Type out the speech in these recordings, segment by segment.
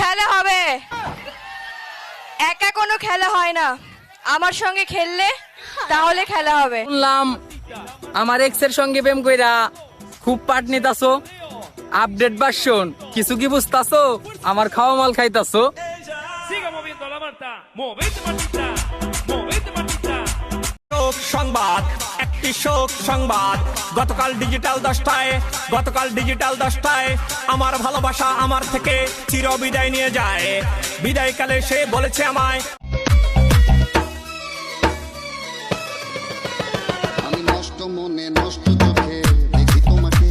খেলা হবে। একা কোনো খেলা হয় না। আমার সঙ্গে খেললে তাহলে খেলা হবে। শুনলাম আমার এক্সের সঙ্গে প্রেম কইরা খুব পাট নিতাছো। আপডেট ভার্সন কিছু কি বুঝতাছো? আমার খাওয়া মাল খাইতাছো। সংবাদ। একটি শোক সংবাদ। গতকাল ডিজিটাল দশটায় গতকাল ডিজিটাল দশটায় আমার ভালোবাসা আমার থেকে চির বিদায় নিয়ে যায়। বিদায়কালে সে বলেছে আমায় আমি নষ্ট মনে নষ্ট চোখে দেখি তোমাকে।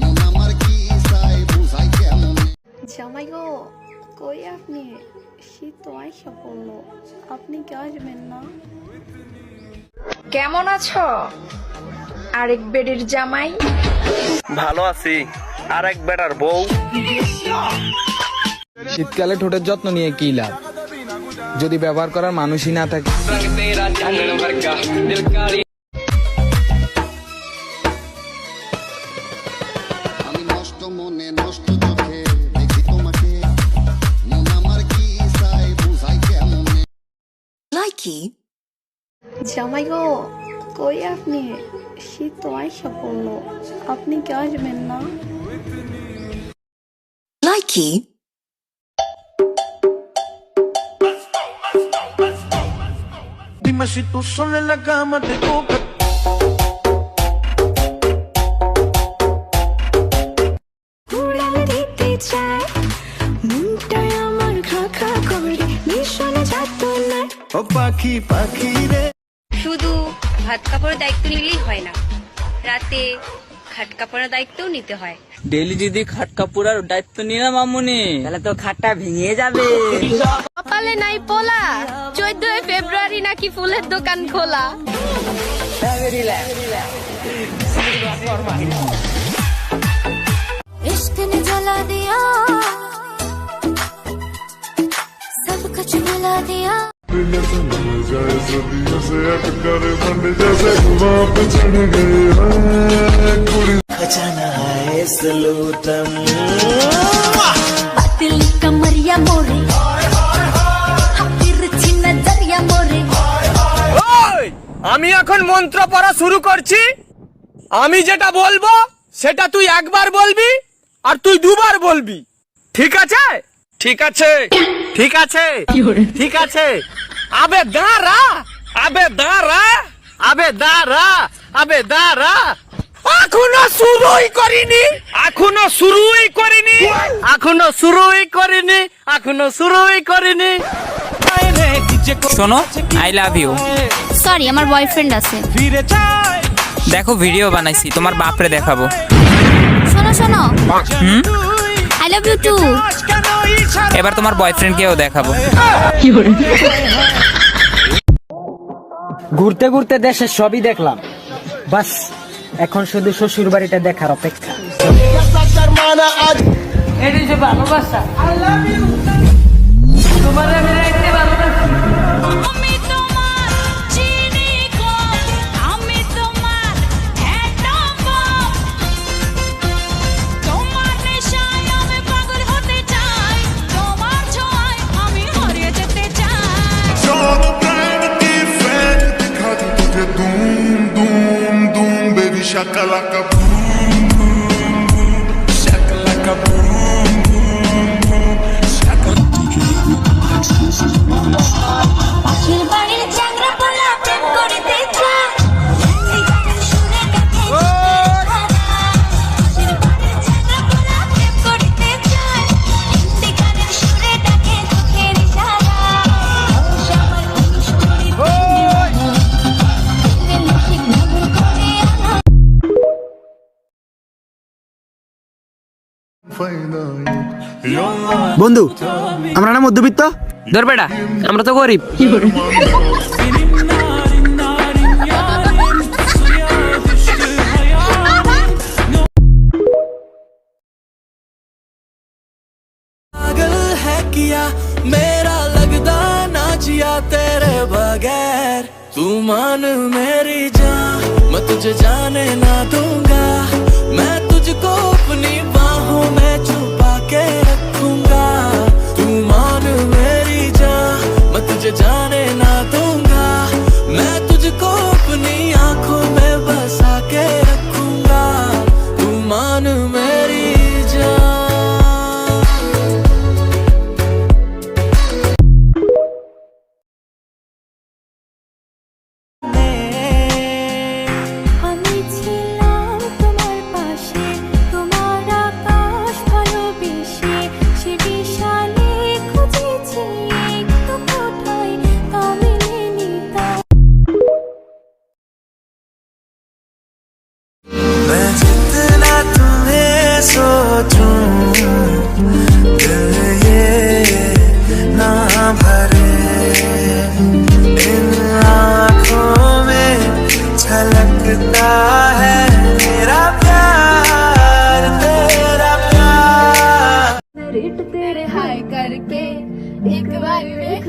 মন আমার কি চাই বুঝাই কেমন? জামাই গো কই আপনি? শীত তো আইসা পড়ল আপনি কি আসবেন না? কেমন আছো? আরেক বেডির জামাই। ভালো আছি। আর এক বেটার বউ। শীতকালে ঠোঁটের যত্ন নিয়ে কি লাভ? যদি ব্যবহার করার মানুষই না থাকে। আমি জামাই গো কই আপনি? শীত তো আইসা পড়ল। আপনি কি আসবেন না? Dime si tú sola en la cama te toca. ও পাখি পাখি রে। শুধু ভাত কাপড়ের দায়িত্ব নিলেই হয় না রাতে খাট কাপড়ের দায়িত্বও নিতে হয় ডেলি যদি খাট কাপুরার দায়িত্ব নিয়ে না মামুনি তাহলে তো খাটটা ভেঙে যাবে সকালে নাই পোলা চোদ্দই ফেব্রুয়ারি নাকি ফুলের দোকান খোলা इश्क ने जला दिया सब कुछ भुला दिया दिल कमरिया मोरे तिरछी नजरिया मोरे ওই, আমি এখন মন্ত্র পড়া শুরু করছি আমি যেটা বলবো সেটা তুই একবার বলবি আর তুই দুবার বলবি ঠিক আছে ঠিক আছে। ঠিক আছে। ঠিক আছে। আবে দাঁড়া। আবে দাঁড়া। আবে দাঁড়া। আবে দাঁড়া। এখনও শুরুই করিনি। এখনও শুরুই করিনি। এখনও শুরুই করিনি। এখনও শুরুই করিনি। শোনো আই লাভ ইউ সরি আমার বয়ফ্রেন্ড আছে। দেখো ভিডিও বানাইছি। তোমার বাপরে দেখাবো। শোনো শোনো। আই লাভ ইউ টু এবার তোমার বয়ফ্রেন্ড বয়ফ্রেন্ডকেও দেখাবো। ঘুরতে ঘুরতে দেশে সবই দেখলাম। বাস এখন শুধু শ্বশুর বাড়িটা দেখার অপেক্ষা। আমি Shakalaka বন্ধু আমরা না মধ্যবিত্ত ধর বেটা আমরা তো গরিব पागल है किया मेरा लगदा ना जिया तेरे बगैर तू मान मेरी जान मैं तुझे जाने ना दूंगा मैं तुझको अपनी बाहों में छुपा के down.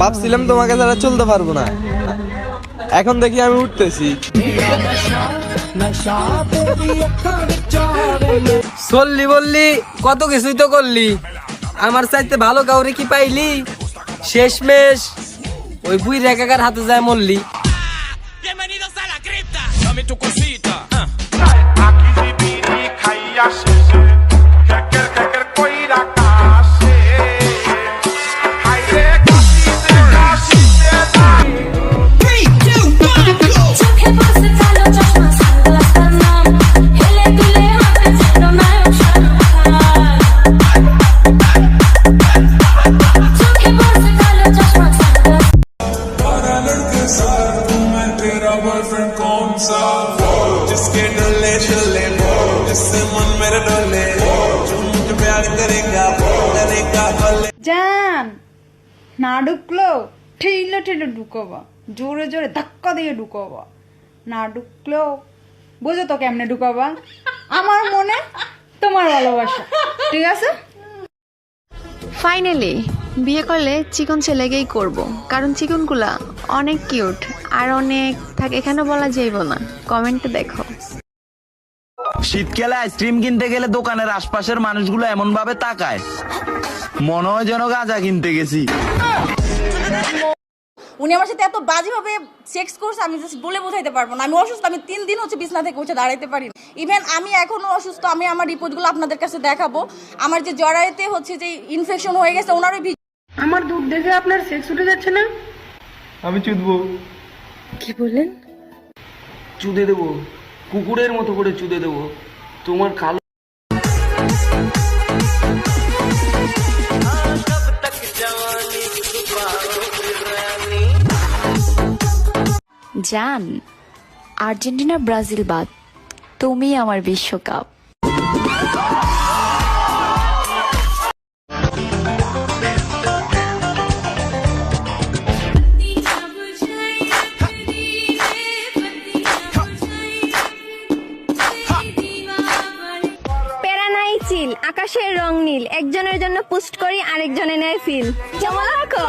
ভাবছিলাম তোমাকে ছাড়া চলতে পারব না। এখন দেখি আমি উঠতেছি। চললি বললি কত কিছুই তো করলি। আমার চাইতে ভালো কাউরে কি পাইলি? শেষমেশ ওই বুই রেখাকার হাতে যায় মরলি। জান না ঢুকলো ঠেলে ঠেলে ঢুকবো, জোরে জোরে ধাক্কা দিয়ে ঢুকবো। না ঢুকলো বুঝো তো কেমনে ঢুকাবা? আমার মনে তোমার ভালোবাসা ঠিক আছে? ফাইনালি বিয়ে করলে চিকন ছেলেকেই করব কারণ চিকনগুলা অনেক কিউট আর অনেক থাকে এখানে বলা যাইব না। কমেন্টে দেখো। শীতকালে আইসক্রিম কিনতে গেলে দোকানের আশপাশের মানুষগুলো এমন ভাবে তাকায় মনে হয় যেন গাঁজা কিনতে গেছি। উনি আমার সাথে এত বাজেভাবে সেক্স করছে আমি জাস্ট বলে বোঝাইতে পারব না। আমি অসুস্থ আমি তিন দিন হচ্ছে বিছনা থেকে উঠে দাঁড়াইতে পারি ইভেন আমি এখনও অসুস্থ আমি আমার রিপোর্টগুলো আপনাদের কাছে দেখাবো। আমার যে জরাইতে হচ্ছে যে ইনফেকশন হয়ে গেছে ওনারও ভি- আমার দুধ দেখে আপনার সেক্স উঠে যাচ্ছে না? আমি চুদবো। কি বললেন? চুদে দেবো। কুকুরের মতো করে চুদে দেবো। তোমার কালো জান, আর্জেন্টিনা, ব্রাজিল বাদ। তুমি আমার বিশ্বকাপ। চিল, আকাশের রং নীল। একজনের জন্য পোস্ট করি, আরেকজনে নেয় ফিল। রাখো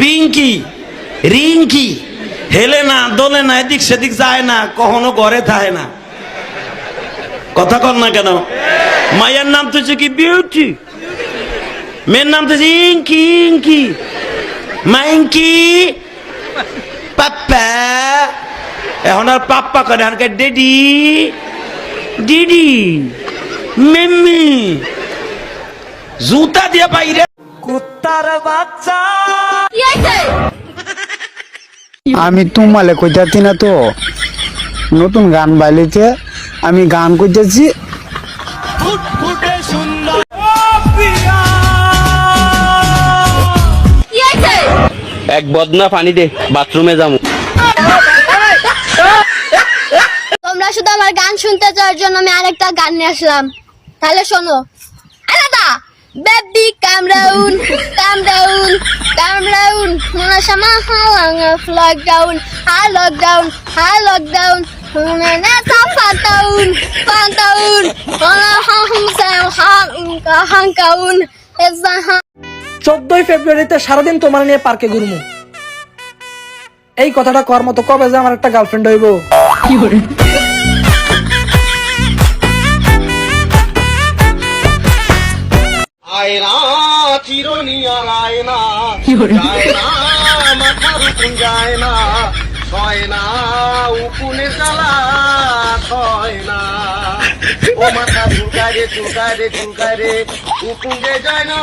পিঙ্কি, রিঙ্কি, হেলে না, দোলে না, এদিক সেদিক যায় না, কখনো ঘরে থাকে না। কথা কর না কেন? মায়ের নাম তো কি বিউটি। মেয়ের নাম তো ইঙ্কি ইঙ্কি। মাইঙ্কি পাপ্পা। এখন আর পাপ্পা করে, এখন ডেডি? ডিডি, মেম্মি। জুতা দিয়ে বাইরে কুত্তার বাচ্চা। আমি তোমালে কইতাছি না তো নতুন গান বাইলেছে আমি গান কইতেছি। এক বদনা পানি দে বাথরুমে যাব। তোমরা শুধু আমার গান শুনতে চাওয়ার জন্য আমি আরেকটা গান নিয়ে আসলাম। তাহলে শোনো। আলাদা বেবি কামরাউন কামরাউন কামরাউন মনে সামা হালাঙ্গা লকডাউন হা লকডাউন হা লকডাউন মনে না তা ফান্টাউন ফান্টাউন মনে হাম সাম হাম ইনকা হাঙ্কাউন এজা হা চোদ্দই ফেব্রুয়ারিতে সারাদিন তোমার নিয়ে পার্কে ঘুরমু। এই কথাটা কর মতো কবে যে আমার একটা গার্লফ্রেন্ড হইব। আয়না চিরনি আর আয়না। যায় না মাথার উপন যায় না ছয় না উকুনে জ্বালা ছয় না ও মাথা চুলকায় রে চুলকায় রে চুলকায় রে উকুনে যায় না।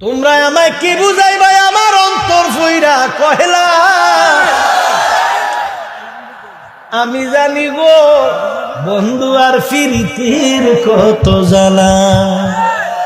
তোমরা আমায় কি বুঝাইবাই আমার অন্তর তোর ফুইরা কহেলা। আমি জানি গো বন্ধু আর ফিরিতির কত জ্বালা।